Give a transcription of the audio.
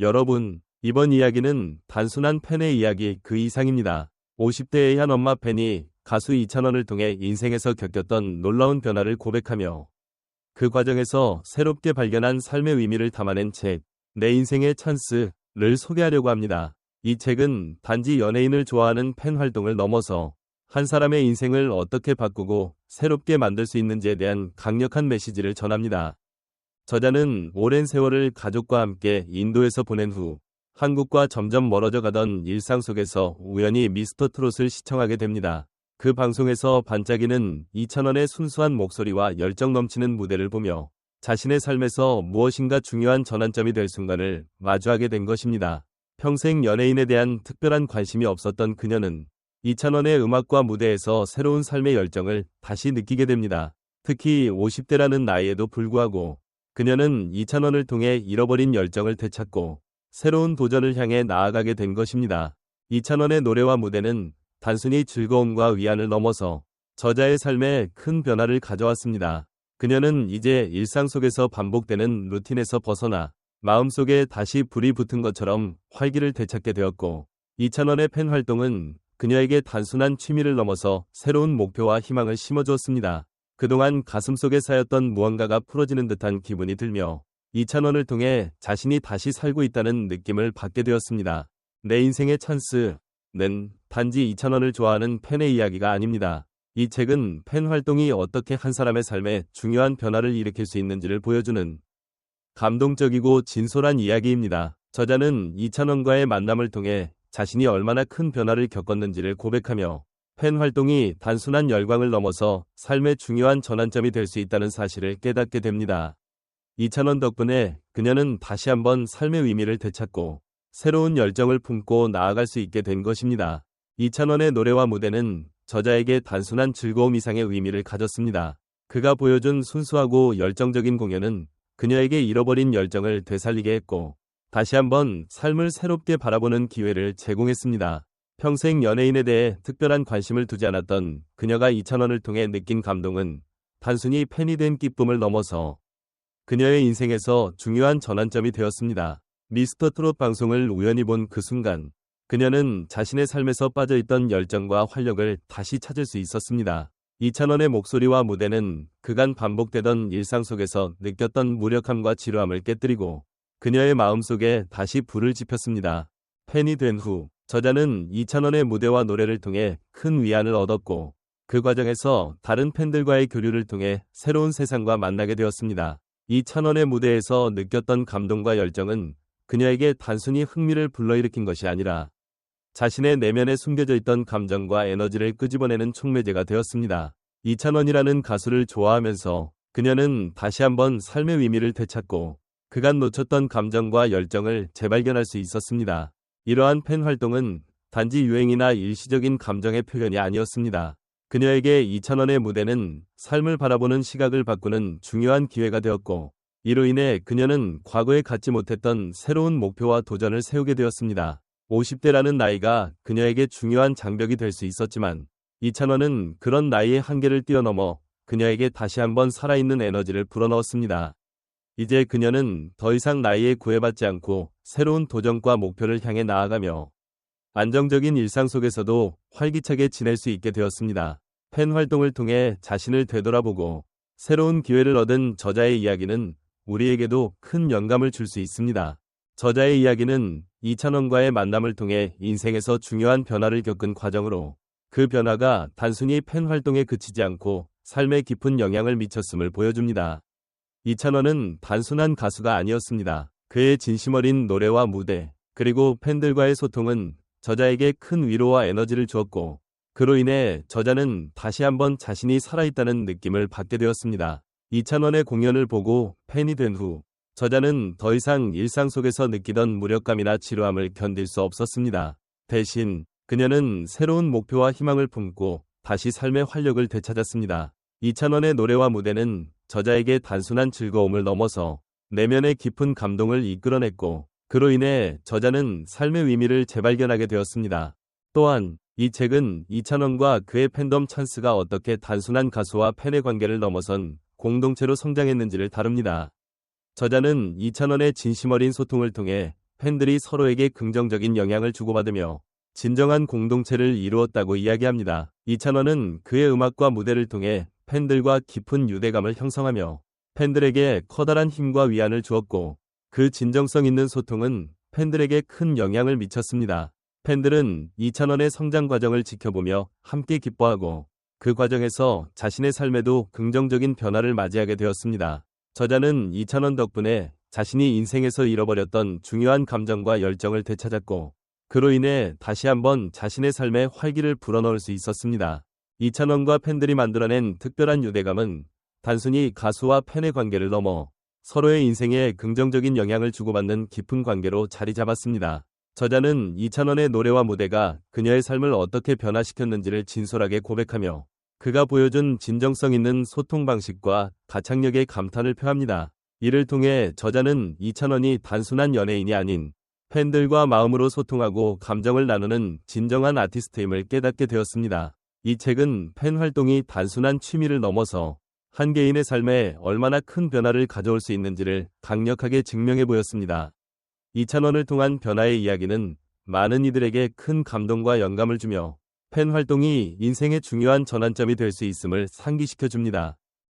여러분, 이번 이야기는 단순한 팬의 이야기 그 이상입니다. 50대의 한 엄마 팬이 가수 이찬원을 통해 인생에서 겪었던 놀라운 변화를 고백하며 그 과정에서 새롭게 발견한 삶의 의미를 담아낸 책, 내 인생의 찬스를 소개하려고 합니다. 이 책은 단지 연예인을 좋아하는 팬 활동을 넘어서 한 사람의 인생을 어떻게 바꾸고 새롭게 만들 수 있는지에 대한 강력한 메시지를 전합니다. 저자는 오랜 세월을 가족과 함께 인도에서 보낸 후 한국과 점점 멀어져 가던 일상 속에서 우연히 미스터 트롯을 시청하게 됩니다. 그 방송에서 반짝이는 이찬원의 순수한 목소리와 열정 넘치는 무대를 보며 자신의 삶에서 무엇인가 중요한 전환점이 될 순간을 마주하게 된 것입니다. 평생 연예인에 대한 특별한 관심이 없었던 그녀는 이찬원의 음악과 무대에서 새로운 삶의 열정을 다시 느끼게 됩니다. 특히 50대라는 나이에도 불구하고 그녀는 이찬원을 통해 잃어버린 열정을 되찾고 새로운 도전을 향해 나아가게 된 것입니다. 이찬원의 노래와 무대는 단순히 즐거움과 위안을 넘어서 저자의 삶에 큰 변화를 가져왔습니다. 그녀는 이제 일상 속에서 반복되는 루틴에서 벗어나 마음속에 다시 불이 붙은 것처럼 활기를 되찾게 되었고 이찬원의 팬 활동은 그녀에게 단순한 취미를 넘어서 새로운 목표와 희망을 심어주었습니다. 그동안 가슴속에 쌓였던 무언가가 풀어지는 듯한 기분이 들며 이찬원을 통해 자신이 다시 살고 있다는 느낌을 받게 되었습니다. 내 인생의 찬스는 단지 이찬원을 좋아하는 팬의 이야기가 아닙니다. 이 책은 팬 활동이 어떻게 한 사람의 삶에 중요한 변화를 일으킬 수 있는지를 보여주는 감동적이고 진솔한 이야기입니다. 저자는 이찬원과의 만남을 통해 자신이 얼마나 큰 변화를 겪었는지를 고백하며 팬 활동이 단순한 열광을 넘어서 삶의 중요한 전환점이 될 수 있다는 사실을 깨닫게 됩니다. 이찬원 덕분에 그녀는 다시 한번 삶의 의미를 되찾고 새로운 열정을 품고 나아갈 수 있게 된 것입니다. 이찬원의 노래와 무대는 저자에게 단순한 즐거움 이상의 의미를 가졌습니다. 그가 보여준 순수하고 열정적인 공연은 그녀에게 잃어버린 열정을 되살리게 했고 다시 한번 삶을 새롭게 바라보는 기회를 제공했습니다. 평생 연예인에 대해 특별한 관심을 두지 않았던 그녀가 이찬원을 통해 느낀 감동은 단순히 팬이 된 기쁨을 넘어서 그녀의 인생에서 중요한 전환점이 되었습니다. 미스터 트롯 방송을 우연히 본 그 순간 그녀는 자신의 삶에서 빠져있던 열정과 활력을 다시 찾을 수 있었습니다. 이찬원의 목소리와 무대는 그간 반복되던 일상 속에서 느꼈던 무력함과 지루함을 깨뜨리고 그녀의 마음속에 다시 불을 지폈습니다. 팬이 된 후 저자는 이찬원의 무대와 노래를 통해 큰 위안을 얻었고 그 과정에서 다른 팬들과의 교류를 통해 새로운 세상과 만나게 되었습니다. 이찬원의 무대에서 느꼈던 감동과 열정은 그녀에게 단순히 흥미를 불러일으킨 것이 아니라 자신의 내면에 숨겨져 있던 감정과 에너지를 끄집어내는 촉매제가 되었습니다. 이찬원이라는 가수를 좋아하면서 그녀는 다시 한번 삶의 의미를 되찾고 그간 놓쳤던 감정과 열정을 재발견할 수 있었습니다. 이러한 팬 활동은 단지 유행이나 일시적인 감정의 표현이 아니었습니다. 그녀에게 이찬원의 무대는 삶을 바라보는 시각을 바꾸는 중요한 기회가 되었고 이로 인해 그녀는 과거에 갖지 못했던 새로운 목표와 도전을 세우게 되었습니다. 50대라는 나이가 그녀에게 중요한 장벽이 될 수 있었지만 이찬원은 그런 나이의 한계를 뛰어넘어 그녀에게 다시 한번 살아있는 에너지를 불어넣었습니다. 이제 그녀는 더 이상 나이에 구애받지 않고 새로운 도전과 목표를 향해 나아가며 안정적인 일상 속에서도 활기차게 지낼 수 있게 되었습니다. 팬 활동을 통해 자신을 되돌아보고 새로운 기회를 얻은 저자의 이야기는 우리에게도 큰 영감을 줄 수 있습니다. 저자의 이야기는 이찬원과의 만남을 통해 인생에서 중요한 변화를 겪은 과정으로 그 변화가 단순히 팬 활동에 그치지 않고 삶에 깊은 영향을 미쳤음을 보여줍니다. 이찬원은 단순한 가수가 아니었습니다. 그의 진심 어린 노래와 무대, 그리고 팬들과의 소통은 저자에게 큰 위로와 에너지를 주었고 그로 인해 저자는 다시 한번 자신이 살아있다는 느낌을 받게 되었습니다. 이찬원의 공연을 보고 팬이 된 후 저자는 더 이상 일상 속에서 느끼던 무력감이나 지루함을 견딜 수 없었습니다. 대신 그녀는 새로운 목표와 희망을 품고 다시 삶의 활력을 되찾았습니다. 이찬원의 노래와 무대는 저자에게 단순한 즐거움을 넘어서 내면의 깊은 감동을 이끌어냈고 그로 인해 저자는 삶의 의미를 재발견하게 되었습니다. 또한 이 책은 이찬원과 그의 팬덤 찬스가 어떻게 단순한 가수와 팬의 관계를 넘어선 공동체로 성장했는지를 다룹니다. 저자는 이찬원의 진심 어린 소통을 통해 팬들이 서로에게 긍정적인 영향을 주고받으며 진정한 공동체를 이루었다고 이야기합니다. 이찬원은 그의 음악과 무대를 통해 팬들과 깊은 유대감을 형성하며 팬들에게 커다란 힘과 위안을 주었고 그 진정성 있는 소통은 팬들에게 큰 영향을 미쳤습니다. 팬들은 이찬원의 성장 과정을 지켜보며 함께 기뻐하고 그 과정에서 자신의 삶에도 긍정적인 변화를 맞이하게 되었습니다. 저자는 이찬원 덕분에 자신이 인생에서 잃어버렸던 중요한 감정과 열정을 되찾았고 그로 인해 다시 한번 자신의 삶에 활기를 불어넣을 수 있었습니다. 이찬원과 팬들이 만들어낸 특별한 유대감은 단순히 가수와 팬의 관계를 넘어 서로의 인생에 긍정적인 영향을 주고받는 깊은 관계로 자리 잡았습니다. 저자는 이찬원의 노래와 무대가 그녀의 삶을 어떻게 변화시켰는지를 진솔하게 고백하며 그가 보여준 진정성 있는 소통 방식과 가창력에 감탄을 표합니다. 이를 통해 저자는 이찬원이 단순한 연예인이 아닌 팬들과 마음으로 소통하고 감정을 나누는 진정한 아티스트임을 깨닫게 되었습니다. 이 책은 팬 활동이 단순한 취미를 넘어서 한 개인의 삶에 얼마나 큰 변화를 가져올 수 있는지를 강력하게 증명해 보였습니다. 이찬원을 통한 변화의 이야기는 많은 이들에게 큰 감동과 영감을 주며 팬 활동이 인생의 중요한 전환점이 될 수 있음을 상기시켜 줍니다.